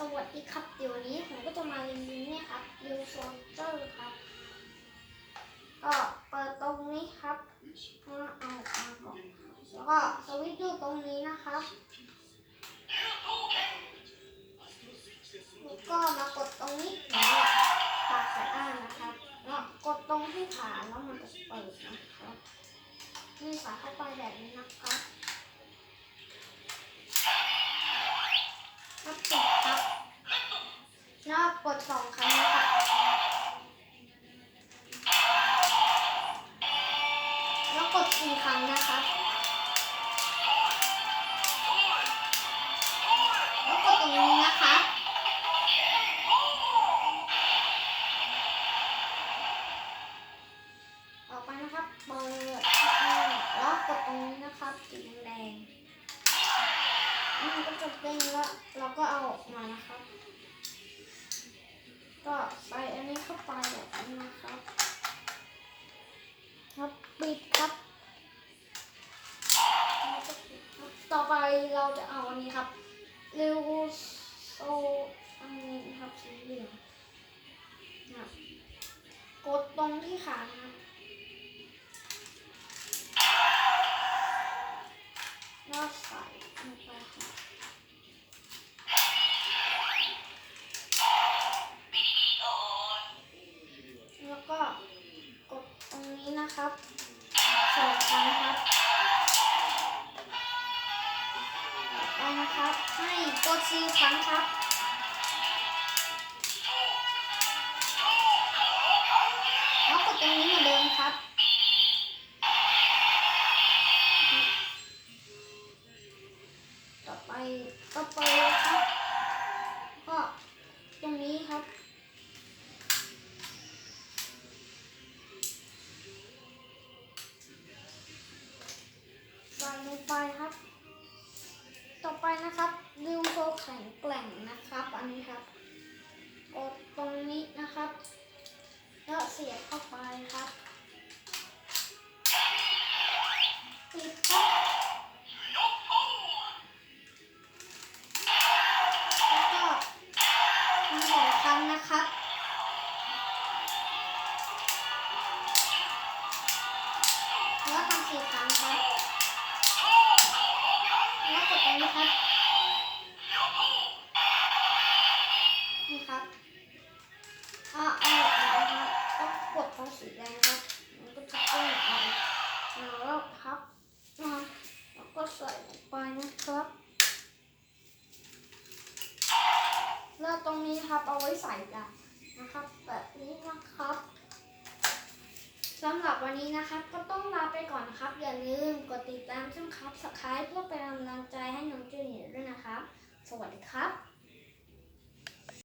สวัสดีครับ เดี๋ยววันนี้ผมก็จะมารีวิวเนี่ยครับรีวิวโซลเจอร์ครับ ก็เปิดตรงนี้ครับแล้วเอาออกมาก่อนแล้วก็สวิตช์อยู่ตรงนี้นะครับ แล้วก็มากดตรงนี้แล้วปากสะอาดนะครับแล้วกดตรงที่ฐาแล้วมันจะเปิดนะครับนี่สายเข้าไปแบบนี้นะครับแล้วปิดครับแล้ว กดสองครั้งนะครับแล้วกดสี่ครั้งนะครับแล้วกดตรงนี้นะคะต่อไปนะครับ เปิดแล้วกดตรงนี้นะครับสีแดงๆนี่มันก็จะเด้งแล้วเราก็เอาออกมานะครับ ก็ใส่อันนี้เข้าไปแบบนี้นะครับ ครับปิดครับ ต่อไปเราจะเอาอันนี้ครับเรวโซอันนี้ครับสีเหลืองนะครับกดตรงที่ขานะครับ ครับสองครั้งครับไปนะครับ ให้กดสี่ครั้งครับแล้วกดตรงนี้เหมือนเดิมครับต่อไปก็เปิ ไปครับ ต่อไปนะครับริวโซแข็งแกร่งนะครับ อันนี้ครับกดตรงนี้นะครับ แล้วเสียบเข้าไปครับปิดครับแล้วก็ทำสองครั้งนะครับ แล้วทำสี่ครับนี้ครับนี่ครับอ่าเอาออกมาครับต้องกดตรงสีแดงครับมันก็จะเด้งออกแล้วครับนะแล้วก็ใส่ลงไปนะครับแล้วตรงนี้ครับเอาไว้ใส่กันนะครับแบบนี้ วันนี้นะครับ ก็ต้องลาไปก่อนนะครับ อย่าลืมกดติดตามช่องครับสไครต์เพื่อเป็นกำลังใจให้น้องจูเนียร์ด้วยนะครับ สวัสดีครับ